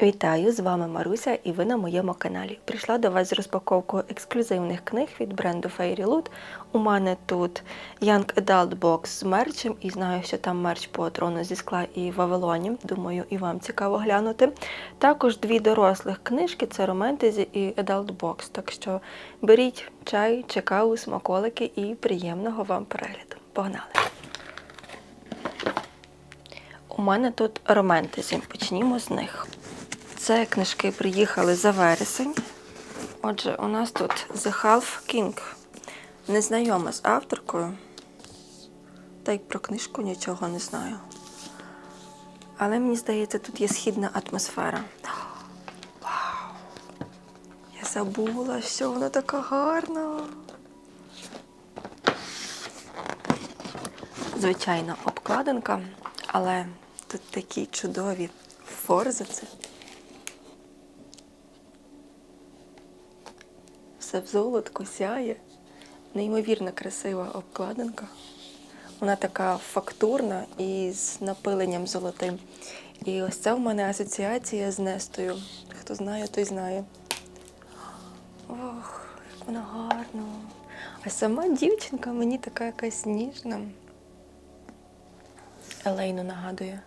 Вітаю, з вами Маруся і ви на моєму каналі. Прийшла до вас з розпаковкою ексклюзивних книг від бренду Fairy Loot. У мене тут Young Adult Box з мерчем, і знаю, що там мерч по трону зі скла і Вавилоні. Думаю, і вам цікаво глянути. Також дві дорослих книжки це Romantasy і Adult Box. Так що беріть чай, чи смаколики і приємного вам перегляду. Погнали! У мене тут романтезі. Почнімо з них. Це книжки приїхали за вересень. Отже, у нас тут The Half King. Незнайома з авторкою. Та й про книжку нічого не знаю. Але мені здається, тут є східна атмосфера. Вау! Я забула, що вона така гарна. Звичайна обкладинка, але тут такі чудові форзаци. Все в золотку сяє. Неймовірно красива обкладинка. Вона така фактурна і з напиленням золотим. І ось це в мене асоціація з Нестою. Хто знає, той знає. Ох, як вона гарна. А сама дівчинка мені така якась ніжна. Елейну нагадує.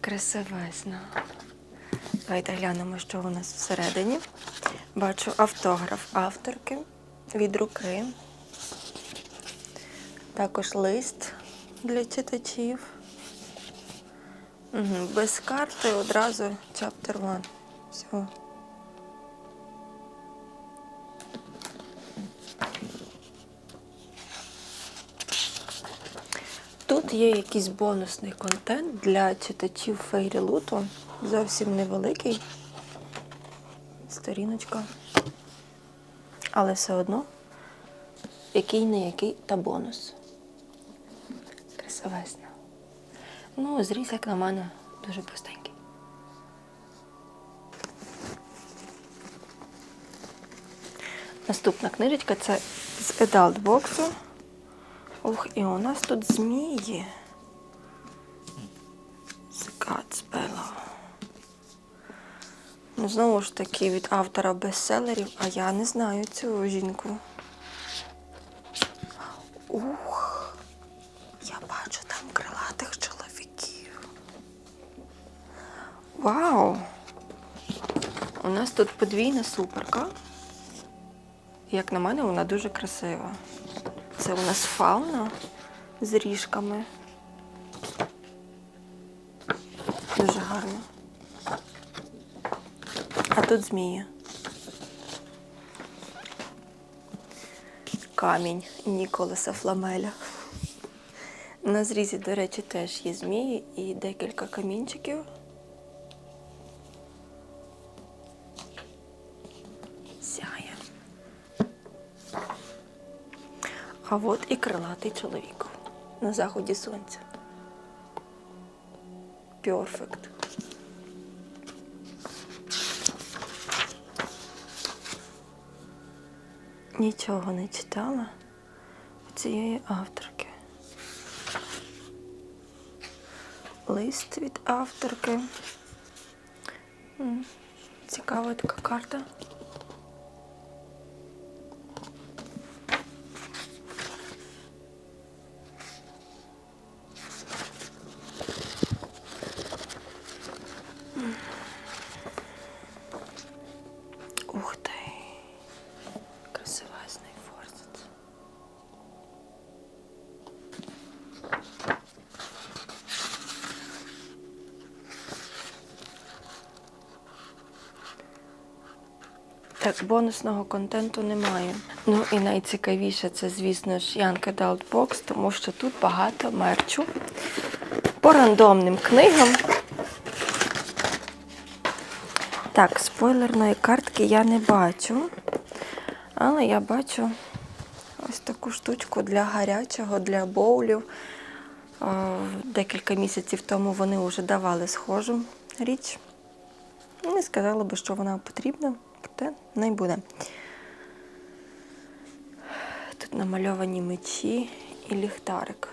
Красивезна. Давайте глянемо, що у нас всередині. Бачу автограф авторки від руки. Також лист для читачів. Угу. Без карти одразу chapter one. Все. Тут є якийсь бонусний контент для читачів Фейрі Луту. Зовсім невеликий. Сторіночка. Але все одно який не який та бонус. Красивезна. Ну, зріз, як на мене, дуже простенький. Наступна книжечка це з Adult боксу. Ух, і у нас тут змії. Скацбело. Ну, знову ж таки, від автора бестселерів, а я не знаю цю жінку. Ух, я бачу там крилатих чоловіків. Вау! У нас тут подвійна суперка. Як на мене, вона дуже красива. Це у нас фауна з ріжками. Дуже гарно. А тут змії. Камінь Ніколаса Фламеля. На зрізі, до речі, теж є змії і декілька камінчиків. Сяє. А от і крилатий чоловік на заході сонця. Перфект. Нічого не читала у цієї авторки. Лист від авторки. Цікава така карта. Так, бонусного контенту немає. Ну і найцікавіше це, звісно ж, Young Adult тому що тут багато мерчу по рандомним книгам. Так, спойлерної картки я не бачу, але я бачу ось таку штучку для гарячого, для боулів. Декілька місяців тому вони вже давали схожу річ. Не сказала би, що вона потрібна, те не буде. Тут намальовані мечі і ліхтарик.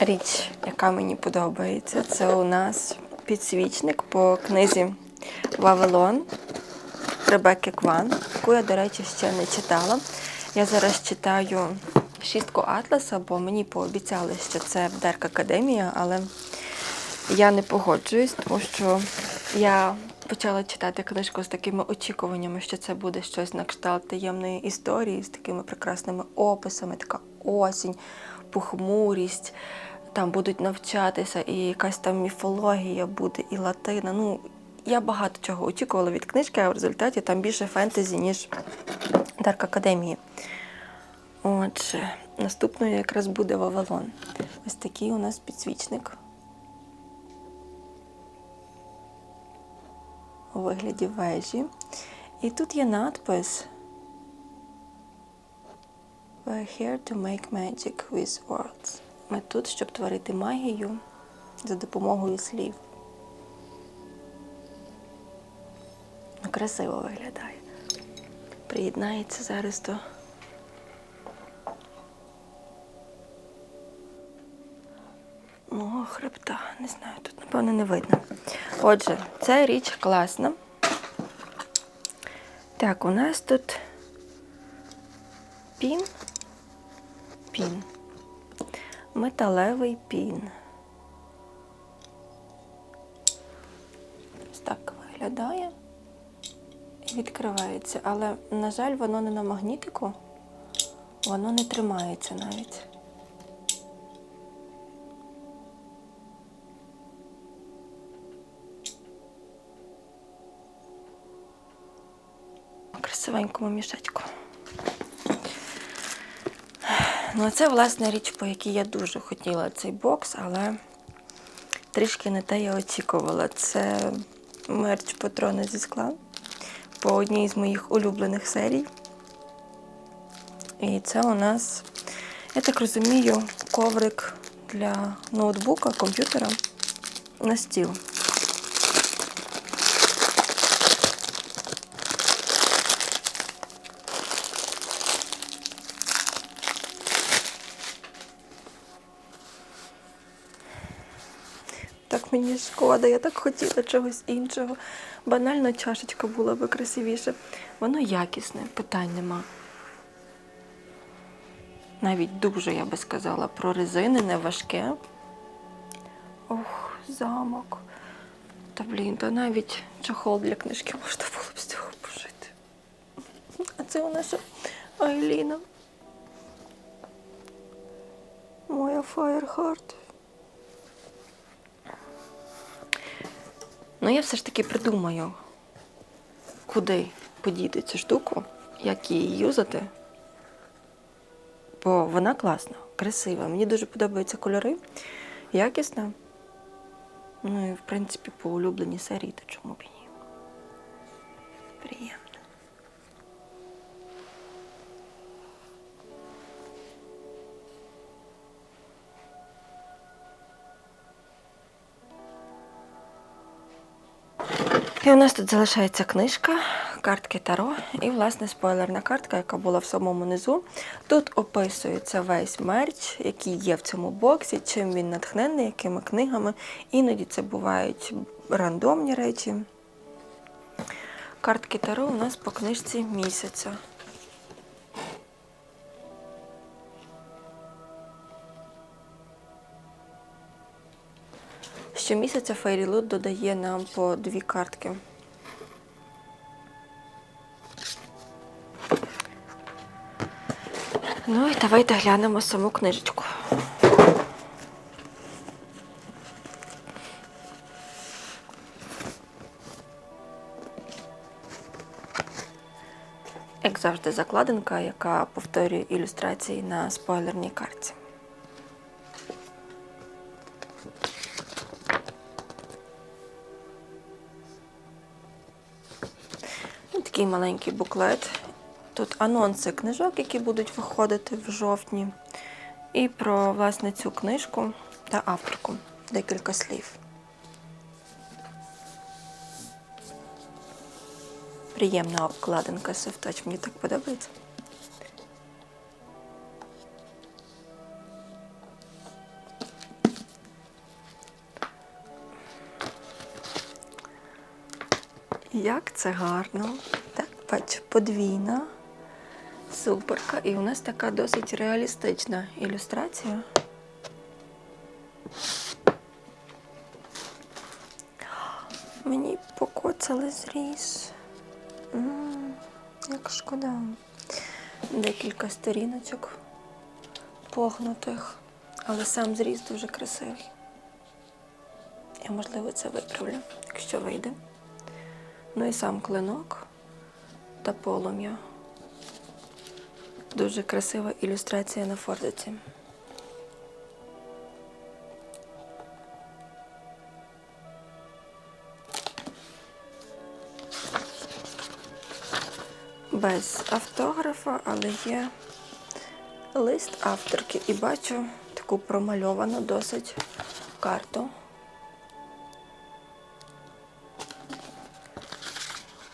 Річ, яка мені подобається, це у нас підсвічник по книзі Вавилон Ребекки Кван, яку я, до речі, ще не читала. Я зараз читаю шістку Атласа, бо мені пообіцяли, що це Дарк Академія, але я не погоджуюсь, тому що я почала читати книжку з такими очікуваннями, що це буде щось на кшталт таємної історії з такими прекрасними описами, така осінь, похмурість. Там будуть навчатися, і якась там міфологія буде, і латина. Ну, я багато чого очікувала від книжки, а в результаті там більше фентезі, ніж Дарк Академії. Отже, наступною якраз буде Вавилон. Ось такий у нас підсвічник. У вигляді вежі. І тут є надпис We're here to make magic with words. Ми тут, щоб творити магію за допомогою слів. Ну, Красиво виглядає. Приєднається зараз до мого хребта. Не знаю, тут, напевно, не видно. Отже, ця річ класна. Так, у нас тут пін. Пін. Металевий пін. Відкривається. Але, на жаль, воно не на магнітику, воно не тримається навіть. Красивенькому мішечку. Ну, це, власне, річ, по якій я дуже хотіла цей бокс, але трішки не те я очікувала. Це мерч патрони зі скла по одній з моїх улюблених серій. І це у нас, я так розумію, коврик для ноутбука, комп'ютера на стіл. Так мені шкода, я так хотіла чогось іншого. Банальна чашечка була би красивіше. Воно якісне, питань нема. Навіть дуже, я би сказала, прорезинене, важке. Ох, замок. Та блін, та навіть чохол для книжки можна було б з цього пожити. А це у нас Айліна. Моя Фаєрхарт. Я все ж таки придумаю, куди подіти цю штуку, як її юзати. Бо вона класна, красива. Мені дуже подобаються кольори, якісна. Ну і, в принципі, по улюбленій серії, то чому б і ні. Приємно. І у нас тут залишається книжка, картки Таро і, власне, спойлерна картка, яка була в самому низу. Тут описується весь мерч, який є в цьому боксі, чим він натхнений, якими книгами. Іноді це бувають рандомні речі. Картки Таро у нас по книжці місяця. Щомісяця Фейрілут додає нам по дві картки. Ну і давайте глянемо саму книжечку. Як завжди, закладинка, яка повторює ілюстрації на спойлерній картці. такий маленький буклет. Тут анонси книжок, які будуть виходити в жовтні. І про власне цю книжку та авторку декілька слів. Приємна обкладинка Севтач, мені так подобається. Як це гарно! Так, подвійна. Суперка. І у нас така досить реалістична ілюстрація. Мені покоцали зріз. Як шкода. Декілька сторіночок погнутих, але сам зріз дуже красивий. Я, можливо, це виправлю, якщо вийде. Ну і сам клинок та полум'я. Дуже красива ілюстрація на фортеці. Без автографа, але є лист авторки і бачу таку промальовану досить карту.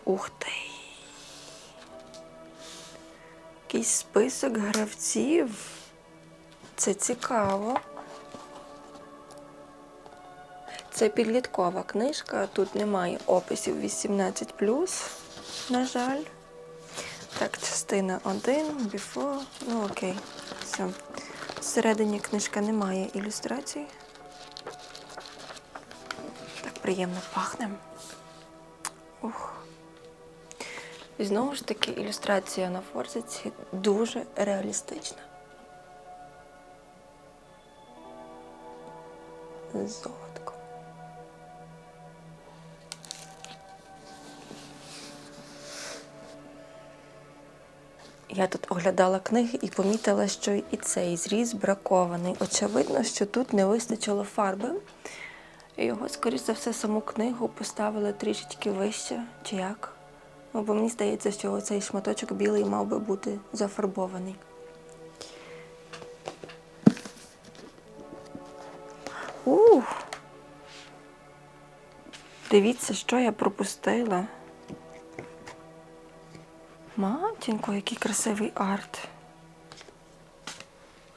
Ух ти! Якийсь список гравців. Це цікаво. Це підліткова книжка. Тут немає описів 18, на жаль. Так, частина 1, before. Ну окей. Все. Всередині книжка немає ілюстрацій. Так приємно пахне. Ух. І знову ж таки, ілюстрація на форзиці дуже реалістична. Золотко. Я тут оглядала книги і помітила, що і цей зріз бракований. Очевидно, що тут не вистачило фарби. Його, скоріш за все, саму книгу поставили трішечки вище, чи як. Ну, бо мені здається, що цей шматочок білий мав би бути зафарбований. Ух! Дивіться, що я пропустила. Матінко, який красивий арт.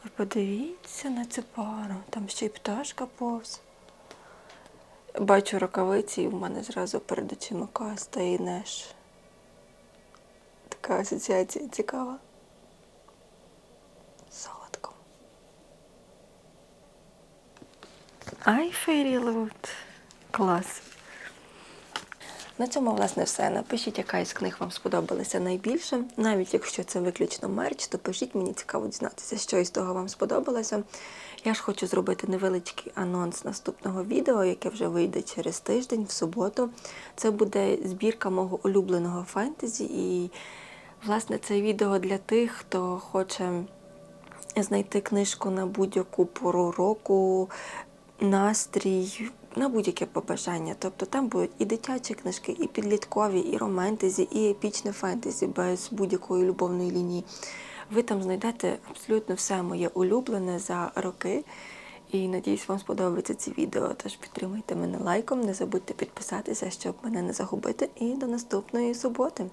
Ви подивіться на цю пару. Там ще й пташка повз. Бачу рукавиці, і в мене зразу перед очима каста і неш. Така асоціація цікава. Солодко. Ай, фейрілут. Клас. На цьому, власне, все. Напишіть, яка із книг вам сподобалася найбільше. Навіть якщо це виключно мерч, то пишіть, мені цікаво дізнатися, що із того вам сподобалося. Я ж хочу зробити невеличкий анонс наступного відео, яке вже вийде через тиждень, в суботу. Це буде збірка мого улюбленого фентезі. І, власне, це відео для тих, хто хоче знайти книжку на будь-яку пору року, настрій, на будь-яке побажання. Тобто там будуть і дитячі книжки, і підліткові, і романтезі, і епічне фентезі без будь-якої любовної лінії. Ви там знайдете абсолютно все моє улюблене за роки. І надіюсь, вам сподобається це відео. Тож підтримуйте мене лайком, не забудьте підписатися, щоб мене не загубити. І до наступної суботи.